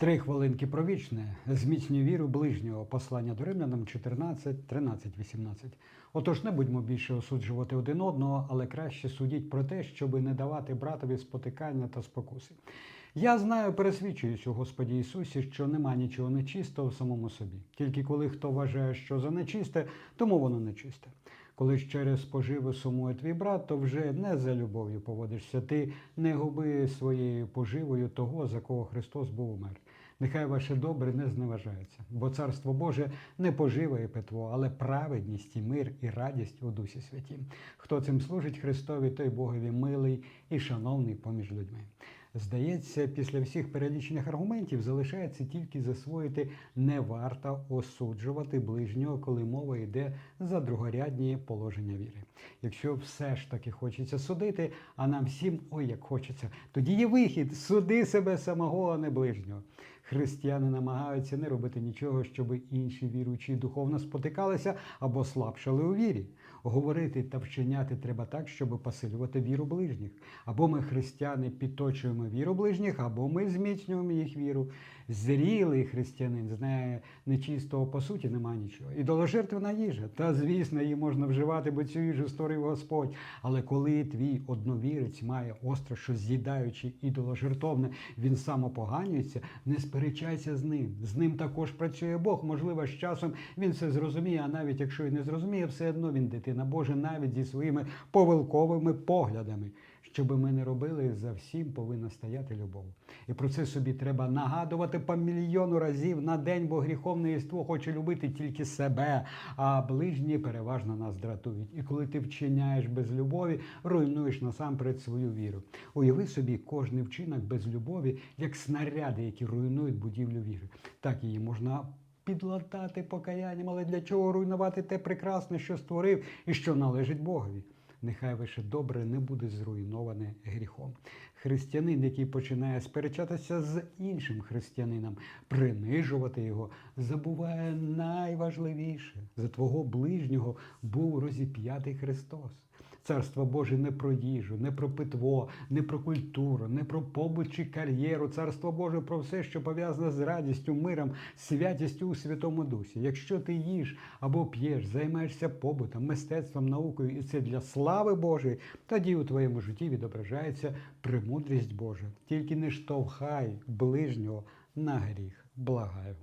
Три хвилинки про вічне, зміцнює віру ближнього, послання до римлянам 14, 13, 18. Отож, не будьмо більше осуджувати один одного, але краще судіть про те, щоби не давати братові спотикання та спокуси. Я знаю, пересвідчуюсь у Господі Ісусі, що нема нічого нечистого в самому собі. Тільки коли хто вважає, що за нечисте, тому воно нечисте. Коли ж через поживу сумує твій брат, то вже не за любов'ю поводишся. Ти не губи своєю поживою того, за кого Христос був умер. Нехай ваше добре не зневажається, бо царство Боже не пожива і питво, але праведність і мир і радість у Дусі Святім. Хто цим служить Христові, той Богові милий і шановний поміж людьми. Здається, після всіх перелічених аргументів залишається тільки засвоїти не варто осуджувати ближнього, коли мова йде за другорядні положення віри. Якщо все ж таки хочеться судити, а нам всім ой як хочеться, тоді є вихід суди себе самого, а не ближнього. Християни намагаються не робити нічого, щоб інші віруючі духовно спотикалися або слабшали у вірі. Говорити та вчиняти треба так, щоб посилювати віру ближніх. Або ми, християни, підточуємо віру ближніх, або ми зміцнюємо їх віру. Зрілий християнин знає нечистого по суті немає нічого. Ідоложертвена їжа. Та звісно, її можна вживати, бо цю їжу створив Господь. Але коли твій одновірець має остро, що з'їдаючи ідоложертовне, він самопоганюється, не сперечайся з ним. З ним також працює Бог. Можливо, з часом він все зрозуміє, а навіть якщо і не зрозуміє, все одно він дитина Божа, навіть зі своїми повилковими поглядами. Щоби ми не робили, за всім повинна стояти любов. І про це собі треба нагадувати по мільйону разів на день, бо гріховне єство хоче любити тільки себе, а ближні переважно нас дратують. І коли ти вчиняєш без любові, руйнуєш насамперед свою віру. Уяви собі кожний вчинок без любові, як снаряди, які руйнують будівлю віри. Так її можна. Підлатати покаянням, але для чого руйнувати те прекрасне, що створив і що належить Богові? Нехай ваше добре не буде зруйноване гріхом. Християнин, який починає сперечатися з іншим християнином, принижувати його, забуває найважливіше за твого ближнього був розіп'ятий Христос. Царство Боже не про їжу, не про питво, не про культуру, не про побут чи кар'єру. Царство Боже про все, що пов'язане з радістю, миром, святістю у Святому Дусі. Якщо ти їш або п'єш, займаєшся побутом, мистецтвом, наукою, і це для слави Божої, тоді у твоєму житті відображається премудрість Божа. Тільки не штовхай ближнього на гріх. Благаю.